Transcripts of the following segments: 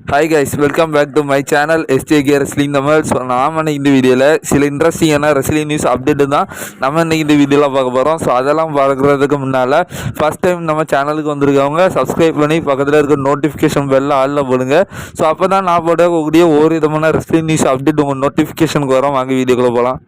Hi guys welcome back to my channel yesterday கே wrestling Tamil so நாம இன்னைக்கு இந்த வீடியோவில் சில இன்ட்ரெஸ்டிங்கான ரெஸ்லிங் நியூஸ் அப்டேட்டு தான் நம்ம இன்னைக்கு இந்த வீடியோவில் பார்க்க போகிறோம் ஸோ அதெல்லாம் பார்க்குறதுக்கு முன்னால் ஃபஸ்ட் டைம் நம்ம சேனலுக்கு வந்திருக்கவங்க சப்ஸ்கிரைப் பண்ணி பக்கத்தில் இருக்க நோட்டிஃபிகேஷன் பெல்ல ஆளில் போடுங்க. ஸோ அப்போ தான் நான் போடக்கூடிய ஒவ்வொரு விதமான ரெஸ்லிங் நியூஸ் அப்டேட் உங்கள் நோட்டிஃபிகேஷனுக்கு வரோம். வாங்க வீடியோக்குள்ளே போகலாம்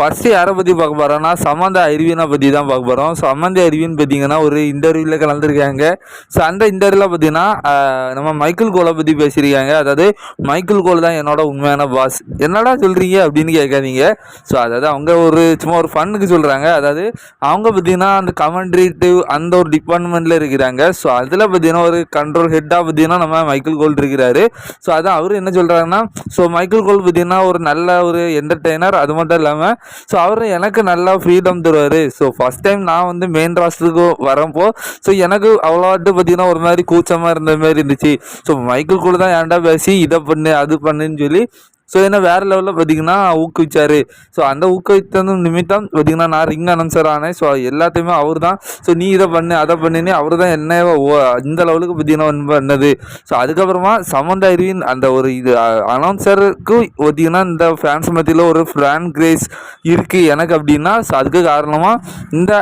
ஃபஸ்ட்டு யாரை பற்றி பார்க்க போகிறோன்னா சம்மந்த அறிவியனை பற்றி தான் பார்க்க போகிறோம் சம்மந்த அறிவின்னு பார்த்தீங்கன்னா ஒரு இன்டர்வியூவில் கலந்துருக்காங்க. ஸோ அந்த இன்டர்வியூவில் பார்த்தீங்கன்னா நம்ம மைக்கேல் கோலை பற்றி பேசியிருக்காங்க. அதாவது மைக்கேல் கோல் தான் என்னோட உண்மையான பாஸ் என்னடா சொல்கிறீங்க அப்படின்னு கேட்காதீங்க. ஸோ அதாவது அவங்க ஒரு சும்மா ஒரு ஃபன்னுக்கு சொல்கிறாங்க அதாவது அவங்க பார்த்தீங்கன்னா அந்த கமெண்ட்ரேட்டிவ் அந்த ஒரு டிபார்ட்மெண்ட்டில் இருக்கிறாங்க. ஸோ அதில் பார்த்தீங்கன்னா ஒரு கண்ட்ரோல் ஹெட்டாக பார்த்தீங்கன்னா நம்ம மைக்கேல் கோல் இருக்கிறாரு. ஸோ அதான் அவர் என்ன சொல்கிறாங்கன்னா ஸோ மைக்கேல் கோல் பார்த்தீங்கன்னா ஒரு நல்ல ஒரு என்டர்டெய்னர் அது மட்டும் இல்லாமல் ஸோ அவர் எனக்கு நல்லா ஃப்ரீடம் தருவார். ஸோ ஃபஸ்ட் டைம் நான் வந்து மெயின் ராஸ்டருக்கு வரப்போ ஸோ எனக்கு அவ்வளோட்டு பார்த்தீங்கன்னா ஒரு மாதிரி கூச்சமாக இருந்த மாதிரி இருந்துச்சு. ஸோ மைக்கேல் கூட தான் ஏன்டா பேசி இதை பண்ணு அது பண்ணுன்னு சொல்லி ஸோ ஏன்னா வேறு லெவலில் பார்த்தீங்கன்னா ஊக்குவிச்சார். ஸோ அந்த ஊக்குவித்தது நிமித்தம் பார்த்தீங்கன்னா நான் ரிங் அனௌன்சர் ஆனேன். ஸோ எல்லாத்தையுமே அவர் தான் ஸோ நீ இதை பண்ணு அதை பண்ணுன்னு அவர் தான் என்ன ஓ- இந்த லெவலுக்கு பார்த்தீங்கன்னா பண்ணது. ஸோ அதுக்கப்புறமா சமந்தா அறிவின் அந்த ஒரு இது அனௌன்சருக்கு பார்த்தீங்கன்னா இந்த ஃபேன்ஸ் மத்தியில் ஒரு ஃபேன் கிரேஸ் இருக்குது எனக்கு அப்படின்னா ஸோ அதுக்கு காரணமாக இந்த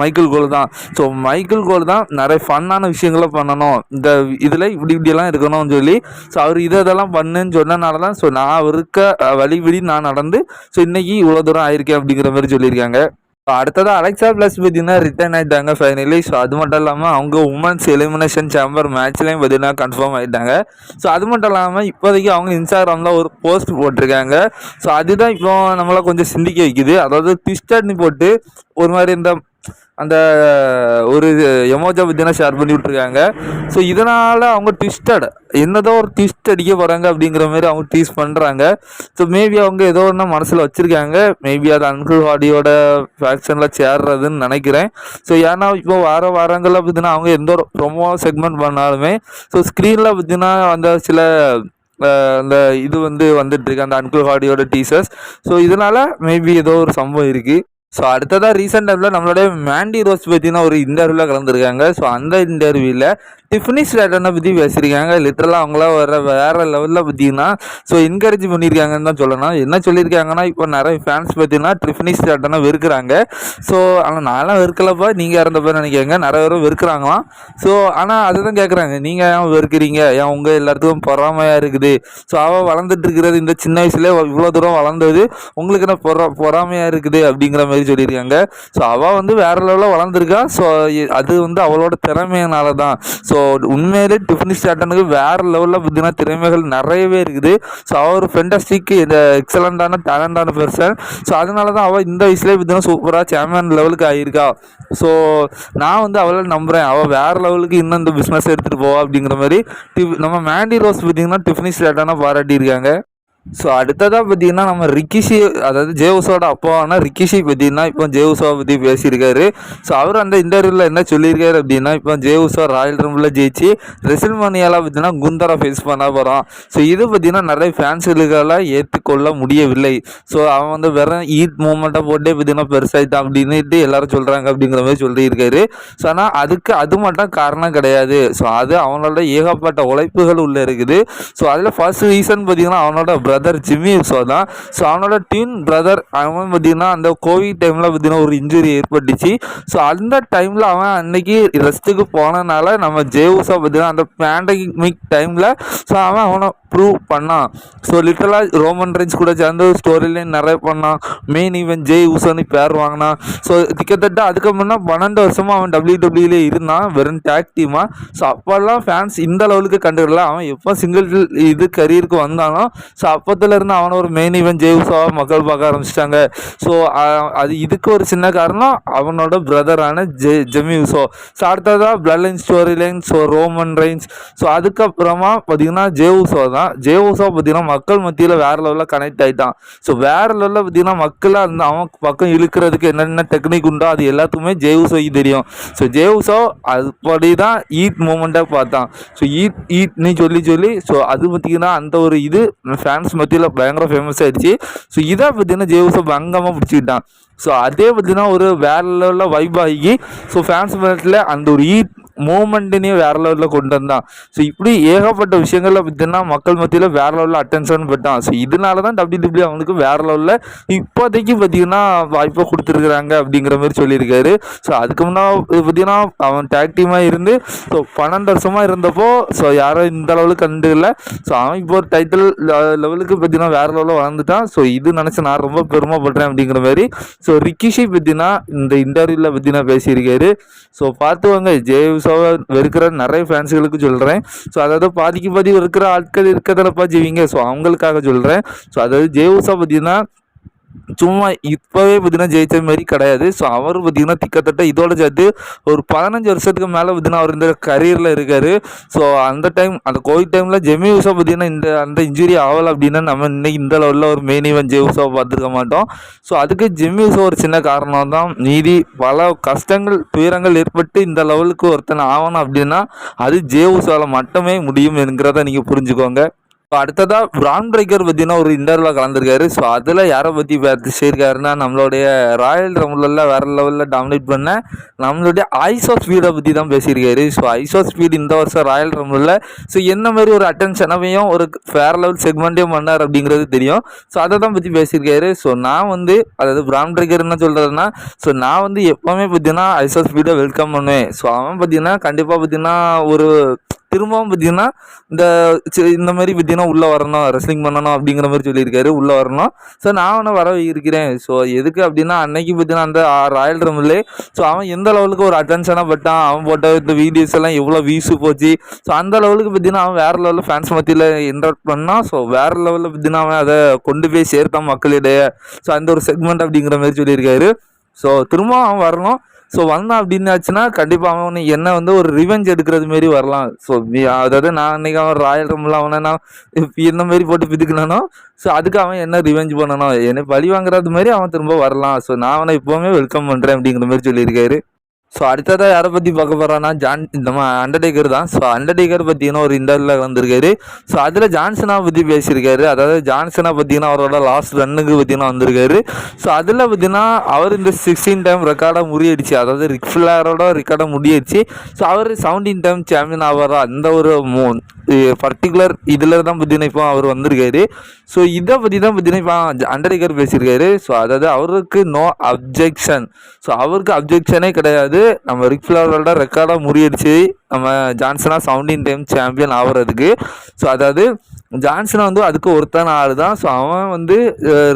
மைக்கேல் கோல் தான். ஸோ மைக்கேல் கோல் தான் நிறைய ஃபன்னான விஷயங்களை பண்ணணும். இந்த இதில் இப்படி இப்படியெல்லாம் இருக்கணும்னு சொல்லி ஸோ அவர் இதை இதெல்லாம் பண்ணுன்னு சொன்னனால தான் ஸோ நான் அவர் அஹ், வழிபடி நான் நடந்து ஸோ இன்னைக்கு இவ்வளோ தூரம் ஆயிருக்கேன் அப்படிங்கிற மாதிரி சொல்லியிருக்காங்க. ஸோ அடுத்ததாக அலெக்சா ப்ளஸ் பார்த்தீங்கன்னா ரிட்டர்ன் ஆகிட்டாங்க ஃபைனலி ஸோ அது மட்டும் இல்லாமல் அவங்க உமன்ஸ் எலிமினேஷன் சேம்பர் மேட்ச்லேயும் பார்த்தீங்கன்னா கன்ஃபார்ம் ஆகிட்டாங்க ஸோ அது மட்டும் இல்லாமல் இப்போதைக்கு அவங்க இன்ஸ்டாகிராமில் ஒரு போஸ்ட் போட்டிருக்காங்க. ஸோ அதுதான் இப்போ நம்மளை கொஞ்சம் சிந்திக்க வைக்குது. அதாவது ட்விஸ்டர்னு போட்டு ஒரு மாதிரி இந்த அந்த ஒரு எமோஜா பார்த்தீங்கன்னா ஷேர் பண்ணி விட்ருக்காங்க ஸோ இதனால் அவங்க ட்விஸ்டட் என்னதோ ஒரு ட்விஸ்ட் அடிக்க போகிறாங்க அப்படிங்கிற மாதிரி அவங்க டீஸ் பண்ணுறாங்க ஸோ மேபி அவங்க ஏதோ ஒன்று மனசில் வச்சுருக்காங்க. மேபி அது அன்கிள் ஹாடியோட ஃபேக்ஷனில் சேர்றதுன்னு நினைக்கிறேன். ஸோ ஏன்னா இப்போ வார வாரங்களில் பார்த்தீங்கன்னா அவங்க எந்த ஒரு ப்ரொமோ செக்மெண்ட் பண்ணாலுமே ஸோ ஸ்க்ரீனில் பார்த்தீங்கன்னா அந்த சில அந்த இது வந்து வந்துட்டுருக்கு அந்த அன்கிள் ஹாடியோட டீசர்ஸ் ஸோ இதனால் மேபி ஏதோ ஒரு சம்பவம் இருக்குது ஸோ அடுத்ததாக ரீசெண்ட் டைமில் நம்மளுடைய மேண்டி ரோஸ் பற்றின ஒரு இன்டர்வியூவில் கலந்துருக்காங்க. ஸோ அந்த இன்டர்வியூவில் டிஃபினி ஸ்டாட்டனை பற்றி பேசியிருக்காங்க. லிட்டரலாக அவங்கள வர வேறு லெவலில் பார்த்தீங்கன்னா ஸோ என்கரேஜ் பண்ணியிருக்காங்கன்னு தான் சொல்லணும். என்ன சொல்லியிருக்காங்கன்னா இப்போ நிறைய ஃபேன்ஸ் பார்த்தீங்கன்னா டிஃபினி ஸ்டாட்டனை வெறுக்கிறாங்க. ஸோ ஆனால் நான்லாம் வெறுக்கலப்பா. நீங்கள் இறந்தப்போ பேர் நிறைய பேரும் வெறுக்கிறாங்களாம். ஸோ ஆனால் அதுதான் கேட்குறாங்க நீங்கள் ஏன் வெறுக்கிறீங்க? ஏன் உங்கள் எல்லாத்துக்கும் பொறாமையாக இருக்குது? ஸோ அவள் வளர்ந்துட்டு இருக்கிறது இந்த சின்ன வயசுலேயே இவ்வளோ தூரம் வளர்ந்தது. உங்களுக்கு என்ன பொறா பொறாமையாக இருக்குது? அப்படிங்கிற மாதிரி சொல்லியிருக்காங்க. ஸோ அவள் வந்து வேற லெவலில் வளர்ந்துருக்கா. ஸோ அது வந்து அவளோட திறமையினால தான் ஸோ உண்மையிலே டிஃபினி ஸ்டாட்டனுக்கு வேற லெவலில் பார்த்தீங்கன்னா திறமைகள் நிறையவே இருக்குது. ஸோ அவள் ஃபென்டாஸ்டிக் இந்த எக்ஸலண்ட்டான டேலண்டான பெர்சன் ஸோ அதனால தான் அவள் இந்த வயசுலேயே பார்த்தீங்கன்னா சூப்பராக சாம்பியன் லெவலுக்கு ஆகியிருக்கா ஸோ நான் வந்து அவளை நம்புகிறேன் அவள் வேற லெவலுக்கு இன்னும் இந்த பிஸ்னஸ் எடுத்துகிட்டு போவா அப்படிங்கிற மாதிரி. டி நம்ம மேண்டி ரோஸ் பார்த்தீங்கன்னா டிஃபினி ஸ்டாட்டனாக பாராட்டியிருக்காங்க. ஸோ அடுத்ததாக பார்த்தீங்கன்னா நம்ம ரிக்கிஷி அதாவது ஜேவுஸோட அப்பாவான ரிக்கிஷி பார்த்தீங்கன்னா இப்போ ஜேவுஸாவை பற்றி பேசியிருக்காரு. ஸோ அவர் அந்த இன்டர்வியூவில் என்ன சொல்லியிருக்காரு அப்படின்னா இப்போ ஜேவுஸா ராயல் ரம்பில் ஜெயிச்சு ரெசில்மோனியாவில் பார்த்தீங்கன்னா குந்தரா ஃபேஸ் பண்ண போகிறான் ஸோ இது பார்த்தீங்கன்னா நிறைய ஃபேன்ஸுகளால் ஏற்றுக்கொள்ள முடியவில்லை. ஸோ அவன் வந்து வெறும் ஈட் மூமெண்ட்டாக போட்டே பார்த்தீங்கன்னா பெருசாயிட்டான் அப்படின்னுட்டு எல்லாரும் சொல்கிறாங்க அப்படிங்கிற மாதிரி சொல்லியிருக்காரு. ஸோ ஆனால் அதுக்கு அது மட்டும் காரணம் கிடையாது. ஸோ அது அவனோட ஏகப்பட்ட உழைப்புகள் உள்ளே இருக்குது. ஸோ அதில் ஃபர்ஸ்ட் ரீசன் பார்த்தீங்கன்னா அவனோட பிரதர் ஜிம்மி ஸோ தான் ஸோ அவனோட டியூன் பிரதர் அவன் பார்த்தீங்கன்னா அந்த கோவிட் டைமில் பார்த்தீங்கன்னா ஒரு இன்ஜுரி ஏற்பட்டுச்சு. ஸோ அந்த டைமில் அவன் அன்னைக்கு ரெஸ்ட்டுக்கு போனனால நம்ம ஜேவுஸா பார்த்தீங்கன்னா அந்த பேண்டமிக் டைமில் ஸோ அவன் அவனை ப்ரூவ் பண்ணான். ஸோ லிட்டலாக ரோமன் ரெஞ்ச் கூட சேர்ந்து ஸ்டோரி லைன் நிறைய பண்ணான். மெயின் ஈவன் ஜெய் உசனி பேர் வாங்கினான். ஸோ கிட்டத்தட்ட அதுக்கு முன்னே பன்னெண்டு வருஷமாக அவன் டபிள்யூ டபிள்யூலே இருந்தான் வெறும் டேக் டீமாக ஸோ அப்போல்லாம் ஃபேன்ஸ் இந்த லெவலுக்கு கண்டுக்கல. அவன் எப்போ சிங்கிள் இது கரியருக்கு வந்தானோ ஸோ அப்போத்துல இருந்து அவனை ஒரு மெயின் ஈவன் ஜெய் மக்கள் பார்க்க ஆரம்பிச்சிட்டாங்க. ஸோ அது இதுக்கு ஒரு சின்ன காரணம் அவனோட பிரதரான ஜெ ஜெமி உசோ ஸோ அடுத்ததாக bloodline storyline so Roman Reigns so அதுக்கப்புறமா பார்த்தீங்கன்னா ஜே தான். ஜே பார்த்தீங்கன்னா மக்கள் மத்தியில் வேற லெவலில் கனெக்ட் ஆகிட்டான் ஸோ வேற லெவலில் பார்த்தீங்கன்னா மக்களாக அந்த அவன் பக்கம் இழுக்கிறதுக்கு என்னென்ன டெக்னிக் உண்டோ அது எல்லாத்துக்குமே ஜே தெரியும். ஸோ ஜே அதுபடி தான் ஈட் மூமெண்ட்டாக பார்த்தான். ஸோ ஈத் ஈட்னு சொல்லி சொல்லி ஸோ அது பார்த்தீங்கன்னா அந்த ஒரு இது ஃபேன்ஸ் ஃபேன்ஸ் மத்தியில் பயங்கர ஃபேமஸ் ஆகிடுச்சு ஸோ இதை பார்த்தீங்கன்னா ஜேவுஸை பங்கமாக பிடிச்சிக்கிட்டான். ஸோ அதே பார்த்தீங்கன்னா ஒரு வேற லெவலில் வைப் ஆகி ஸோ ஃபேன்ஸ் மேட்டில் அந்த ஒரு ஈட் மூமெண்ட்டுனே வேற லெவலில் கொண்டு வந்தான். ஸோ இப்படி ஏகப்பட்ட விஷயங்களில் பார்த்தீங்கன்னா மக்கள் மத்தியில் வேற லெவலில் அட்டென்ஷன் பெற்றான் ஸோ இதனால தான் டபிள்யூ டபிள்யூ அவனுக்கு வேற லெவலில் இப்போதைக்கு பார்த்தீங்கன்னா வாய்ப்பை கொடுத்துருக்குறாங்க அப்படிங்கிற மாதிரி சொல்லியிருக்காரு. ஸோ அதுக்கு முன்னாடி பார்த்தீங்கன்னா அவன் டேக் டீமாக இருந்து ஸோ பன்னெண்டு வருஷமாக இருந்தப்போ ஸோ யாரும் இந்த லெவலுக்கு கண்டு இல்லை ஸோ அவன் இப்போ ஒரு டைட்டில் லெவலுக்கு பார்த்தீங்கன்னா வேற லெவலில் வளர்ந்துட்டான். ஸோ இது நினச்சி நான் ரொம்ப பெருமைப்படுறேன் அப்படிங்கிற மாதிரி. ஸோ ரிக்கிஷி பார்த்தீங்கன்னா இந்த இன்டர்வியூவில் பார்த்தீங்கன்னா பேசியிருக்காரு. ஸோ பார்த்துவாங்க ஜேவ்ஸாவை வெறுக்கிற நிறைய ஃபேன்ஸுகளுக்கு சொல்கிறேன் ஸோ அதாவது பாதிக்கு பாதி இருக்கிற ஆட்கள் இருக்கிறதப்பா ஜீவிங்க ஸோ அவங்களுக்காக சொல்கிறேன் ஸோ அதாவது ஜேவுஸா பார்த்தீங்கன்னா சும்மா இப்போவே பார்த்தீங்கன்னா ஜெயித்த மாதிரி கிடையாது. ஸோ அவர் பார்த்தீங்கன்னா திக்கத்தட்ட இதோட சேர்த்து ஒரு பதினஞ்சு வருஷத்துக்கு மேலே பார்த்தீங்கன்னா அவர் இந்த கரியரில் இருக்கார். ஸோ அந்த டைம் அந்த கோவிட் டைமில் ஜெமி உஷா பார்த்தீங்கன்னா இந்த அந்த இன்ஜுரி ஆகலை அப்படின்னா நம்ம இன்றைக்கி இந்த லெவலில் ஒரு மெயின் ஈவன் ஜெய் உஷாவை பார்த்துருக்க மாட்டோம். ஸோ அதுக்கு ஜெமி உஷா ஒரு சின்ன காரணம் தான். மீதி பல கஷ்டங்கள் துயரங்கள் ஏற்பட்டு இந்த லெவலுக்கு ஒருத்தன் ஆகணும் அப்படின்னா அது ஜே உஷாவில் மட்டுமே முடியும் என்கிறத நீங்கள் புரிஞ்சுக்கோங்க. இப்போ அடுத்ததாக பிரான் பிரேக்கர் பற்றினா ஒரு இன்டர்வியூவில் கலந்துருக்காரு. ஸோ அதில் யாரை பற்றி பேசியிருக்காருன்னா நம்மளுடைய ராயல் ரம்லெல்லாம் வேறு லெவலில் டாமினேட் பண்ண நம்மளுடைய ஐஸ் ஆஃப் ஸ்பீடை பற்றி தான் பேசியிருக்காரு. ஸோ ஐசோ ஸ்பீட் இந்த வருஷம் ராயல் ரம்லில் ஸோ என்ன மாதிரி ஒரு அட்டென்ஷனவையும் ஒரு வேறு லெவல் செக்மெண்ட்டையும் பண்ணார் அப்படிங்கிறது தெரியும். ஸோ அதை தான் பற்றி பேசியிருக்காரு. ஸோ நான் வந்து அதாவது பிரான் பிரேக்கர் என்ன சொல்கிறதுனா ஸோ நான் வந்து எப்போவுமே பார்த்தீங்கன்னா ஐஸ் ஆஃப் ஸ்பீடை வெல்கம் பண்ணுவேன். ஸோ அவன் பார்த்தீங்கன்னா கண்டிப்பாக பார்த்தீங்கன்னா ஒரு திரும்பவும் பார்த்தீங்கன்னா இந்த இந்த மாதிரி பார்த்தீங்கன்னா உள்ளே வரணும் ரெஸ்லிங் பண்ணணும் அப்படிங்கிற மாதிரி சொல்லியிருக்காரு உள்ளே வரணும். ஸோ நான் அவனை வர இருக்கிறேன் ஸோ எதுக்கு அப்படின்னா அன்னைக்கு பார்த்தீங்கன்னா அந்த ராயல் ரம்லே ஸோ அவன் எந்த லெவலுக்கு ஒரு அட்டென்ஷனாக பட்டான் அவன் போட்ட இந்த வீடியோஸ் எல்லாம் எவ்வளோ வீசு போச்சு. ஸோ அந்த லெவலுக்கு பார்த்தீங்கன்னா அவன் வேறு லெவலில் ஃபேன்ஸ் மத்தியில் இன்ட்ராக்ட் பண்ணான் ஸோ வேறு லெவலில் பார்த்தீங்கன்னா அவன் அதை கொண்டு போய் சேர்த்தான் மக்களிடையே. ஸோ அந்த ஒரு செக்மெண்ட் அப்படிங்கிற மாதிரி சொல்லியிருக்காரு. ஸோ திரும்ப அவன் வரணும். ஸோ வந்தான் அப்படின்னாச்சுன்னா கண்டிப்பாக அவன் என்ன வந்து ஒரு ரிவெஞ்ச் எடுக்கிறது மாரி வரலாம். ஸோ அதாவது நான் அன்னைக்கு அவன் ராயல் ரம்மில் அவனை நான் என்ன மாரி போட்டு பிதுக்கினானோ ஸோ அதுக்கு அவன் என்ன ரிவெஞ்ச் பண்ணணும்? என்னை பழி வாங்குறது மாதிரி அவன் திரும்ப வரலாம். ஸோ நான் அவனை இப்போவுமே வெல்கம் பண்ணுறேன் அப்படிங்கிற மாதிரி சொல்லியிருக்காரு. ஸோ அடுத்ததாக யாரை பற்றி பார்க்க போகிறோன்னா ஜான் நம்ம அண்டர்டேக்கர் தான். ஸோ அண்டர்டேக்கர் பார்த்தீங்கன்னா ஒரு இன்டர்வியூவில் வந்திருக்காரு. ஸோ அதில் ஜான்சனா பற்றி பேசியிருக்காரு. அதாவது ஜான்சனா பார்த்தீங்கன்னா அவரோட லாஸ்ட் ரன்னுக்கு பார்த்தீங்கன்னா வந்திருக்காரு. ஸோ அதில் பார்த்தீங்கன்னா அவர் இந்த சிக்ஸ்டீன் டைம் ரெக்கார்டை முறியடிச்சு அதாவது ரிக்ஃபிளாரோட ரெக்கார்டை முடியடிச்சு ஸோ அவர் செவன்டீன் டைம் சாம்பியன் ஆவாரா? அந்த ஒரு மூ பர்டிகுலர் இதில் தான் பார்த்தீங்கன்னா இப்போ அவர் வந்திருக்காரு. ஸோ இதை பற்றி தான் பார்த்தீங்கன்னா இப்போ அண்டர்டேக்கர் பேசியிருக்காரு. ஸோ அதாவது அவருக்கு நோ அப்ஜெக்ஷன் ஸோ அவருக்கு அப்ஜெக்ஷனே கிடையாது. நம்ம ரிக்ஃபிளாரோட ரெக்கார்டாக முறியடிச்சு நம்ம ஜான்சனா செவன்டீன் டைம் சாம்பியன் ஆகிறதுக்கு ஸோ அதாவது ஜான்சனா வந்து அதுக்கு ஒருத்தான ஆள் தான். ஸோ அவன் வந்து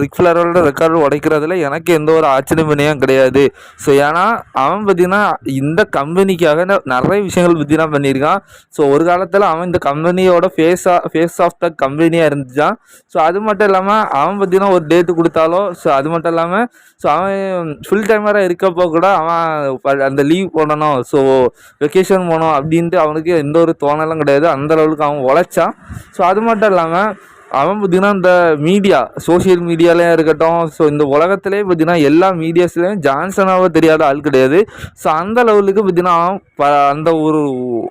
ரிக்ஃபிளரோட ரெக்கார்டு உடைக்கிறதுல எனக்கு எந்த ஒரு ஆச்சரியமனையும் கிடையாது. ஸோ ஏன்னா அவன் பார்த்தீங்கன்னா இந்த கம்பெனிக்காக நிறைய விஷயங்கள் பற்றிலாம் பண்ணியிருக்கான். ஸோ ஒரு காலத்தில் அவன் இந்த கம்பெனியோட ஃபேஸாக ஃபேஸ் ஆஃப் த கம்பெனியாக இருந்துச்சான் ஸோ அது மட்டும் இல்லாமல் அவன் பார்த்தீங்கன்னா ஒரு டேட்டு கொடுத்தாலோ ஸோ அது மட்டும் இல்லாமல் ஸோ அவன் ஃபுல் டைமராக இருக்கப்போ கூட அவன் ப- அந்த லீவ் போடணும். ஸோ வெக்கேஷன் போனோம் அப்படின்ட்டு அவனுக்கு எந்த ஒரு தோணலும் கிடையாது. அந்த லெவலுக்கு அவன் உழைச்சான் ஸோ அது மட்டும் இல்லாமல் அவன் பார்த்திங்கன்னா இந்த மீடியா சோஷியல் மீடியாலேயும் இருக்கட்டும் ஸோ இந்த உலகத்துலேயே பார்த்திங்கன்னா எல்லா மீடியாஸ்லேயும் ஜான்சனாவை தெரியாத ஆள் கிடையாது. ஸோ அந்த லெவலுக்கு பார்த்திங்கன்னா அவன் ப- அந்த ஒரு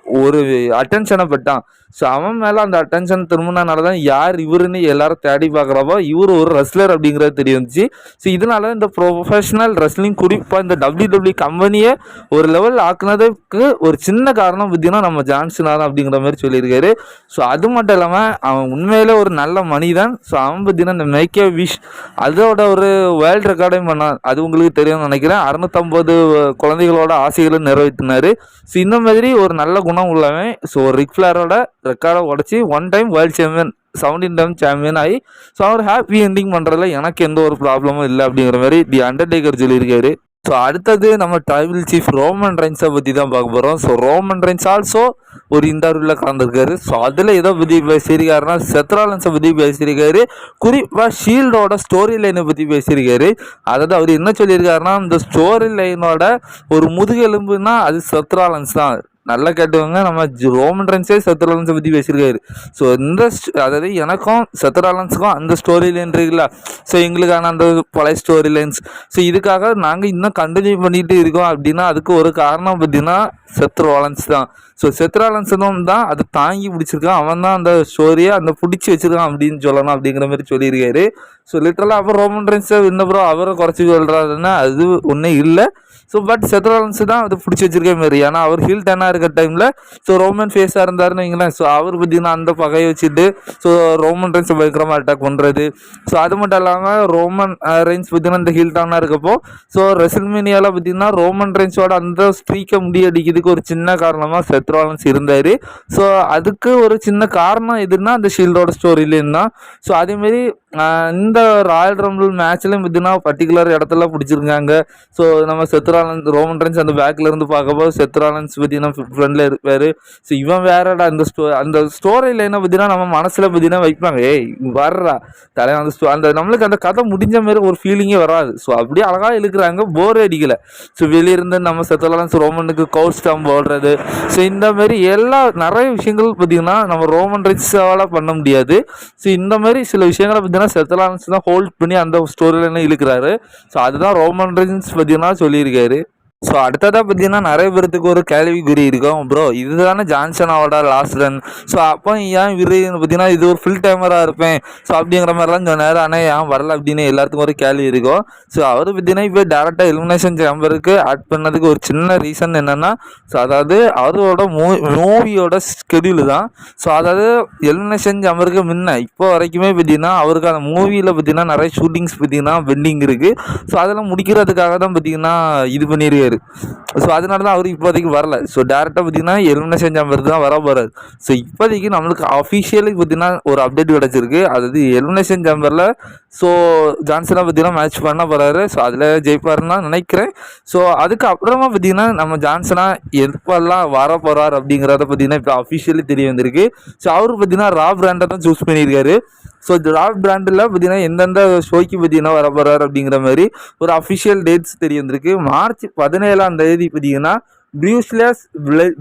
ஒரு அட்டென்ஷனை பட்டான். ஸோ அவன் மேலே அந்த அட்டென்ஷன் திரும்பினால தான் யார் இவருன்னு எல்லாரும் தேடி பார்க்குறப்போ இவர் ஒரு ரெஸ்லர் அப்படிங்கிறது தெரிய வந்துச்சு. ஸோ இதனால இந்த ப்ரொஃபஷனல் ரெஸ்லிங் குறிப்பாக இந்த டபிள்யூ டபிள்யூ கம்பெனியை ஒரு லெவல் ஆக்குனதுக்கு ஒரு சின்ன காரணம் பார்த்தீங்கன்னா நம்ம ஜான்சனா தான் அப்படிங்கிற மாதிரி சொல்லியிருக்காரு. ஸோ அது மட்டும் இல்லாமல் அவன் உண்மையிலே ஒரு நல்ல மனிதன். ஸோ அவன் பார்த்தீங்கன்னா இந்த மேக்கே விஷ் அதோட ஒரு வேர்ல்டு ரெக்கார்டையும் பண்ணான் அது உங்களுக்கு தெரியும்னு நினைக்கிறேன். அறுநூத்தம்பது குழந்தைகளோட ஆசைகளை நிறைவேற்றினார். ஸோ இந்த மாதிரி ஒரு நல்ல குணம் உள்ளவன். ஸோ ரிக்ஃப்ளாரோட ரெக்கார்டை உடச்சி one time world champion seventeen time champion ஆகி ஸோ அவர் ஹாப்பி எண்டிங் பண்ணுறதுல எனக்கு எந்த ஒரு ப்ராப்ளமும் இல்லை அப்படிங்கிற மாதிரி தி அண்டர்டேக்கர் சொல்லியிருக்காரு. ஸோ அடுத்தது நம்ம ட்ரைபிள் சீஃப் ரோமன் ரைன்ஸை பற்றி தான் பார்க்க போகிறோம் ஸோ ரோமன் ரைன்ஸ் ஆல்சோ ஒரு இன்டர்வியூவில் கலந்துருக்காரு. ஸோ அதில் எதை பற்றி பேசியிருக்காருன்னா செத்ராலன்ஸை பற்றி பேசியிருக்காரு. குறிப்பாக ஷீல்டோட ஸ்டோரி லைனை பற்றி பேசியிருக்காரு. அதாவது அவர் என்ன சொல்லியிருக்காருன்னா இந்த ஸ்டோரி லைனோட ஒரு முதுகெலும்புனா அது செத்ராலன்ஸ் தான். நல்லா கேட்டுவங்க நம்ம ரோமன் ரென்ஸே செத்ராலன்ஸை பற்றி பேசியிருக்காரு. ஸோ இந்த அதாவது எனக்கும் சத்ராலன்ஸுக்கும் அந்த ஸ்டோரி லைன் இருக்குல்ல? ஸோ எங்களுக்கான அந்த பழைய ஸ்டோரி லைன்ஸ் ஸோ இதுக்காக நாங்கள் இன்னும் கண்டினியூ பண்ணிகிட்டு இருக்கோம் அப்படின்னா அதுக்கு ஒரு காரணம் பார்த்தீங்கன்னா சத்ரோலன்ஸ் தான். ஸோ செத்ராலன்ஸ் தான் அதை தாங்கி பிடிச்சிருக்கான். அவன் தான் அந்த ஸ்டோரியை அந்த பிடிச்சி வச்சிருக்கான் அப்படின்னு சொல்லலாம் அப்படிங்கிற மாதிரி சொல்லியிருக்காரு. ஸோ லிட்டரலாக அப்புறம் ரோமன் ரென்ஸை இன்னப்புறம் அவரை குறைச்சி சொல்கிறாருன்னா அது ஒன்றும் இல்லை. ஸோ பட் செத்ரோலன்ஸ் தான் அது பிடிச்சி வச்சிருக்க மாரி ஏன்னா அவர் ஹில் டென்னாக இருக்க டைமில் ஸோ ரோமன் ஃபேஸாக இருந்தாருன்னு வைங்களேன். ஸோ அவர் பார்த்தீங்கன்னா அந்த பகையை வச்சுட்டு ஸோ ரோமன் ரென்ஸ் பயங்கரமாக அட்டாக் பண்ணுறது ஸோ அது மட்டும் இல்லாமல் ரோமன் ரென்ஸ் பார்த்தீங்கன்னா இந்த ஹில் டவுனாக இருக்கப்போ ஸோ ரெசில்மேனியாவில் பார்த்தீங்கன்னா ரோமன் ரென்ஸோட அந்த ஸ்ட்ரீக்கை முடியடிக்கிறதுக்கு ஒரு சின்ன காரணமாக செத்ரோலன்ஸ் இருந்தார். ஸோ அதுக்கு ஒரு சின்ன காரணம் எதுன்னா அந்த ஷீல்டோட ஸ்டோரியிலேருந்து தான். ஸோ அதேமாரி இந்த ராயல் ரம்பிள் மேட்ச்லையும் பார்த்தீங்கன்னா பர்டிகுலர் இடத்துல பிடிச்சிருக்காங்க. ஸோ நம்ம செத்ராலன்ஸ் ரோமன் ரன்ஸ் அந்த பேக்கில் இருந்து பார்க்கப்போ செத்ராலன்ஸ் பார்த்தீங்கன்னா ஃப்ரெண்டில் இருப்பார். ஸோ இவன் வேறடா அந்த ஸ்டோ அந்த ஸ்டோரி லைனை பார்த்தீங்கன்னா நம்ம மனசில் பார்த்தீங்கன்னா வைப்பாங்க. ஏய் வர்றா. தலைவன் அந்த ஸ்டோ அந்த நம்மளுக்கு அந்த கதை முடிஞ்ச மாதிரி ஒரு ஃபீலிங்கே வராது. ஸோ அப்படியே அழகாக இழுக்கிறாங்க. போர் அடிக்கலை. ஸோ வெளியிருந்து நம்ம செத்ராலன்ஸ் ரோமனுக்கு கவுட் ஸ்டாம் போடுறது. ஸோ இந்த மாதிரி எல்லா நிறைய விஷயங்கள் பார்த்தீங்கன்னா நம்ம ரோமன் ரென்ஸால் பண்ண முடியாது. ஸோ இந்த மாதிரி சில விஷயங்களை பார்த்தீங்கன்னா செத்தலான்ஸ் தான் ஹோல்ட் பண்ணி அந்த ஸ்டோரியில் இழுக்கிறாரு? ஸோ அதுதான் ரோமன் ரீன்ஸ் பார்த்தீங்கன்னா சொல்லியிருக்காரு. ஸோ அடுத்ததாக பார்த்தீங்கன்னா நிறைய பேர்த்துக்கு ஒரு கேள்விக்குறி இருக்கும் ப்ரோ இதுதானே ஜான்சனாவோட லாஸ்ட் ரன் ஸோ அப்போ ஏன் இவரு பார்த்தீங்கன்னா இது ஒரு ஃபுல் டைமராக இருப்பேன். ஸோ அப்படிங்கிற மாதிரிலாம் சொன்னார் ஆனால் ஏன் வரல அப்படின்னு எல்லாத்துக்கும் ஒரு கேள்வி இருக்கும். ஸோ அவர் பார்த்தீங்கன்னா இப்போ டேரெக்டாக எலிமினேஷன் சேம்பருக்கு ஆட் பண்ணதுக்கு ஒரு சின்ன ரீசன் என்னென்னா ஸோ அதாவது அவரோட மூ மூவியோட ஸ்கெடியூல் தான். ஸோ அதாவது எலிமினேஷன் சேம்பருக்கு முன்ன இப்போ வரைக்குமே பார்த்தீங்கன்னா அவருக்கு அந்த மூவியில் பார்த்தீங்கன்னா நிறைய ஷூட்டிங்ஸ் பார்த்தீங்கன்னா பெண்டிங் இருக்குது ஸோ அதெல்லாம் முடிக்கிறதுக்காக தான் பார்த்தீங்கன்னா இது பேர் ஸோ அதனால தான் அவர் இப்போதைக்கு வரல. ஸோ டேரெக்டாக பார்த்தீங்கன்னா எலிமினேஷன் சேம்பருக்கு தான் வர போகிறாரு ஸோ இப்போதைக்கு நம்மளுக்கு அஃபிஷியலி பார்த்தீங்கன்னா ஒரு அப்டேட் கிடச்சிருக்கு. அதாவது எலிமினேஷன் சேம்பரில் ஸோ ஜான்சனாக பார்த்தீங்கன்னா மேட்ச் பண்ண போகிறாரு ஸோ அதில் ஜெயிப்பாருன்னு தான் நினைக்கிறேன். ஸோ அதுக்கு அப்புறமா பார்த்தீங்கன்னா நம்ம ஜான்சனா எப்பெல்லாம் வர போகிறார் அப்படிங்கிறத பார்த்தீங்கன்னா இப்போ அஃபிஷியலி தெரிய வந்திருக்கு. ஸோ அவர் பார்த்தீங்கன்னா ரா பிராண்டை தான் சூஸ் பண்ணியிருக்காரு. ஸோ ரா பிராண்டில் பார்த்தீங்கன்னா எந்தெந்த ஷோக்கு பார்த்தீங்கன்னா வர போகிறார் அப்படிங்கிற மாதிரி ஒரு அஃபிஷியல் டேட்ஸ் தெரிய வந்திருக்கு மார்ச் பதினேழாம் தேதி பார்த்தீங்கன்னா பிரியூஸ்லஸ்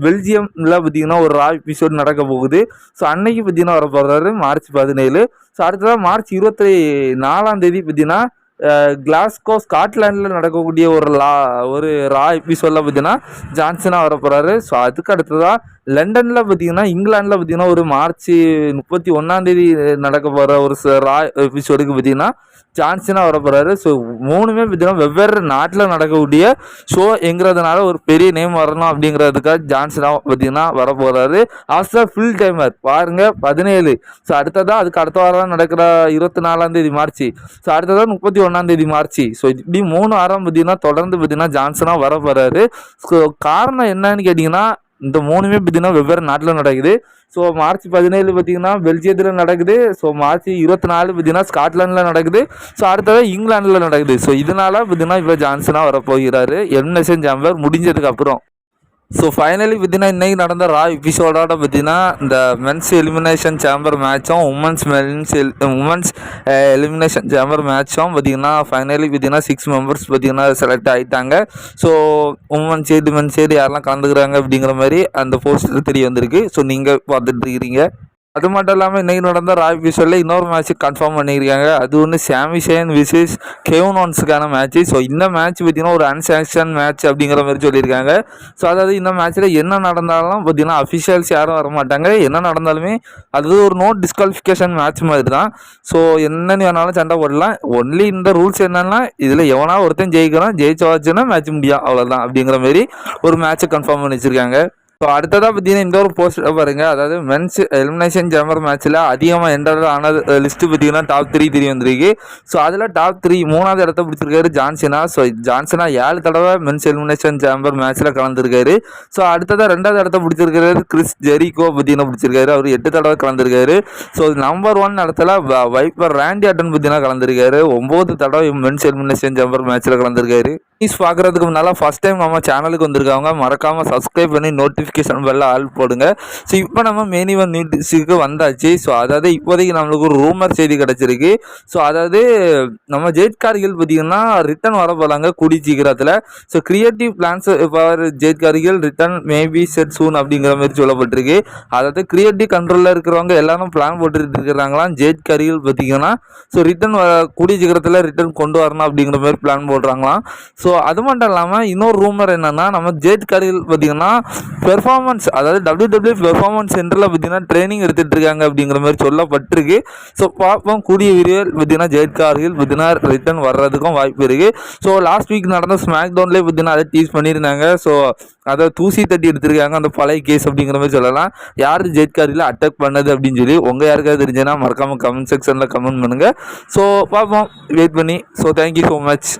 பெல்ஜியமில் பார்த்தீங்கன்னா ஒரு ரா எபிசோட் நடக்க போகுது. ஸோ அன்னைக்கு பார்த்தீங்கன்னா வர போகிறாரு மார்ச் பதினேழு. ஸோ அடுத்ததாக மார்ச் இருபத்தி நாலாம் தேதி பார்த்தீங்கன்னா கிளாஸ்கோ ஸ்காட்லாண்டில் நடக்கக்கூடிய ஒரு லா ஒரு ரா எபிசோடில் பார்த்தீங்கன்னா ஜான்சனாக வர போகிறாரு ஸோ அதுக்கு அடுத்ததாக லண்டனில் பார்த்தீங்கன்னா இங்கிலாண்டில் பார்த்தீங்கன்னா ஒரு மார்ச் முப்பத்தி ஒன்றாந்தேதி நடக்க போகிற ஒரு ச- ரா எபிசோடுக்கு பார்த்தீங்கன்னா ஜான்சனாக வர போகிறாரு ஸோ மூணுமே பார்த்தீங்கன்னா வெவ்வேறு நாட்டில் நடக்கக்கூடிய ஷோ எங்கிறதுனால ஒரு பெரிய நேம் வரணும் அப்படிங்கிறதுக்காக ஜான்சனாக பார்த்தீங்கன்னா வர போகிறாரு ஆஸ்டர் ஃபுல் டைமர் பாருங்கள் பதினேழு. ஸோ அடுத்ததாக அதுக்கு அடுத்த வாரம் நடக்கிற இருபத்தி நாலாந்தேதி மார்ச் ஸோ அடுத்ததாக முப்பத்தி ஒன்றாந்தேதி மார்ச் ஸோ இப்படி மூணு வாரம் பார்த்தீங்கன்னா தொடர்ந்து பார்த்தீங்கன்னா ஜான்சனாக வர போகிறாரு ஸோ காரணம் என்னன்னு கேட்டிங்கன்னா இந்த மூணுமே பார்த்தீங்கன்னா வெவ்வேறு நாட்டில் நடக்குது. ஸோ மார்ச் பதினேழு பார்த்தீங்கன்னா பெல்ஜியத்தில் நடக்குது. ஸோ மார்ச் இருபத்தி நாலு பார்த்தீங்கன்னா ஸ்காட்லாண்டில் நடக்குது. ஸோ அடுத்தது இங்கிலாண்டில் நடக்குது. ஸோ இதனால பார்த்தீங்கன்னா இப்போ ஜான்சனாக வரப்போகிறாரு. எம்எஸ்என் ஜாம்பர் முடிஞ்சதுக்கப்புறம் ஸோ ஃபைனலி பார்த்தீங்கன்னா இன்றைக்கி நடந்த ரா எபிசோடோட பார்த்தீங்கன்னா இந்த மென்ஸ் எலிமினேஷன் சேம்பர் மேட்சும் women's men's women's elimination chamber மேட்சும் பார்த்தீங்கன்னா ஃபைனலி பார்த்தீங்கன்னா சிக்ஸ் மெம்பர்ஸ் பார்த்தீங்கன்னா செலக்ட் ஆகிட்டாங்க so women side men side யாரெல்லாம் கலந்துக்கிறாங்க அப்படிங்கிற மாதிரி அந்த போஸ்டர் தெரிய வந்திருக்கு. ஸோ நீங்கள் பார்த்துட்டு இருக்கிறீங்க அது மட்டும் இல்லாமல் இன்றைக்கி நடந்த ராய் எபிசோடில் இன்னொரு மேட்ச் கன்ஃபார்ம் பண்ணியிருக்காங்க. அது ஒன்று சாமி ஷேன் விசஸ் கெவனான்ஸுக்கான மேட்ச்சு ஸோ இந்த மேட்ச் பார்த்தீங்கன்னா ஒரு அன்சாங்ஷன் மேட்ச் அப்படிங்கிற மாதிரி சொல்லியிருக்காங்க. ஸோ அதாவது இந்த மேட்ச்சில் என்ன நடந்தாலும் பார்த்தீங்கன்னா அஃபிஷியல்ஸ் யாரும் வர மாட்டாங்க. என்ன நடந்தாலுமே அது ஒரு நோ டிஸ்குவாலிஃபிகேஷன் மேட்ச் மாதிரி தான். ஸோ என்னன்னு வேணாலும் சண்டை போடலாம். ஒன்லி இந்த ரூல்ஸ் என்னன்னா இதில் எவனா ஒருத்தன் ஜெயிக்கிறான் ஜெயிச்சவாச்சுன்னா மேட்ச் முடியும். அவ்வளோதான் அப்படிங்கிற மாதிரி ஒரு மேட்ச்சை கன்ஃபார்ம் பண்ணி வச்சுருக்காங்க. ஸோ அடுத்ததாக பார்த்தீங்கன்னா இந்த ஒரு போஸ்ட் பாருங்க. அதாவது மென்ஸ் எலிமினேஷன் ஜம்பர் மேட்ச்சில் அதிகமாக என்டர் ஆனது லிஸ்ட்டு பார்த்தீங்கன்னா டாப் த்ரீ தெரிய வந்திருக்கு. ஸோ அதில் டாப் த்ரீ மூணாவது இடத்த பிடிச்சிருக்காரு ஜான்சனா ஸோ ஜான்சனா ஏழு தடவை மென்ஸ் எலிமினேஷன் ஜாம்பர் மேட்ச்சில் கலந்துருக்காரு. ஸோ அடுத்ததாக ரெண்டாவது இடத்த பிடிச்சிருக்காரு கிறிஸ் ஜெரிகோ பார்த்தீங்கன்னா பிடிச்சிருக்காரு. அவர் எட்டு தடவை கலந்துருக்காரு. ஸோ நம்பர் ஒன் இடத்துல வைப்பர் ரேண்டி அட்டன் பார்த்தீங்கன்னா கலந்துருக்காரு. ஒம்பது தடவை மென்ஸ் எலிமினேஷன் ஜாம்பர் மேட்ச்சில் கலந்துருக்காரு. நியூஸ் பார்க்குறதுக்கு முன்னால் ஃபஸ்ட் டைம் நம்ம சேனலுக்கு வந்திருக்காங்க மறக்காமல் சப்ஸ்கிரைப் பண்ணி நோட்டிஃபிகேஷன் பெல்ல ஆல் போடுங்க. ஸோ இப்போ நம்ம மெனிவன் நியூஸுக்கு வந்தாச்சு. ஸோ அதாவது இப்போதைக்கு நம்மளுக்கு ஒரு ரூமர் செய்தி கிடச்சிருக்கு. ஸோ அதாவது நம்ம ஜெயிட் கார்கள் பார்த்திங்கன்னா ரிட்டர்ன் வர போகிறாங்க கூடி சீக்கிரத்தில். ஸோ கிரியேட்டிவ் பிளான்ஸ் பவர் ஜெயிட் கார்கள் ரிட்டன் மேபி செட் சூன் அப்படிங்கிற மாதிரி சொல்லப்பட்டிருக்கு. அதாவது கிரியேட்டிவ் கண்ட்ரோலில் இருக்கிறவங்க எல்லாரும் பிளான் போட்டுட்டு இருக்கிறாங்களாம். ஜெயிட் கார்கள் பார்த்திங்கன்னா ஸோ ரிட்டன் வர கூடி சீக்கிரத்தில் ரிட்டன் கொண்டு வரணும் அப்படிங்கிற மாதிரி பிளான் போடுறாங்களாம். ஸோ அது மட்டும் இல்லாமல் இன்னொரு ரூமர் என்னென்னா நம்ம ஜேட் கடையில் பார்த்தீங்கன்னா பெர்ஃபார்மன்ஸ் அதாவது டபிள்யூ டபிள்யூ பெர்ஃபார்மன்ஸ் சென்டரில் பார்த்தீங்கன்னா ட்ரைனிங் எடுத்துகிட்டு இருக்காங்க அப்படிங்கிற மாதிரி சொல்லப்பட்டிருக்கு. ஸோ பார்ப்போம். கூடிய விரைவில் பார்த்தீங்கன்னா ஜேட் கார்கில் பார்த்தீங்கன்னா ரிட்டர்ன் வர்றதுக்கும் வாய்ப்பு இருக்குது ஸோ லாஸ்ட் வீக் நடந்த ஸ்மாக் டவுன்லேயே பார்த்தீங்கன்னா அதை டீஸ் பண்ணியிருந்தாங்க. ஸோ அதை தூசி தட்டி எடுத்திருக்காங்க அந்த பழைய கேஸ் அப்படிங்கிற மாதிரி சொல்லலாம். யார் ஜெயிட் காரில் அட்டாக் பண்ணது அப்படின்னு சொல்லி உங்கள் யாருக்காவது தெரிஞ்சுன்னா மறக்காமல் கமெண்ட் செக்ஷனில் கமெண்ட் பண்ணுங்கள் ஸோ பார்ப்போம். வெயிட் பண்ணி. So thank you so much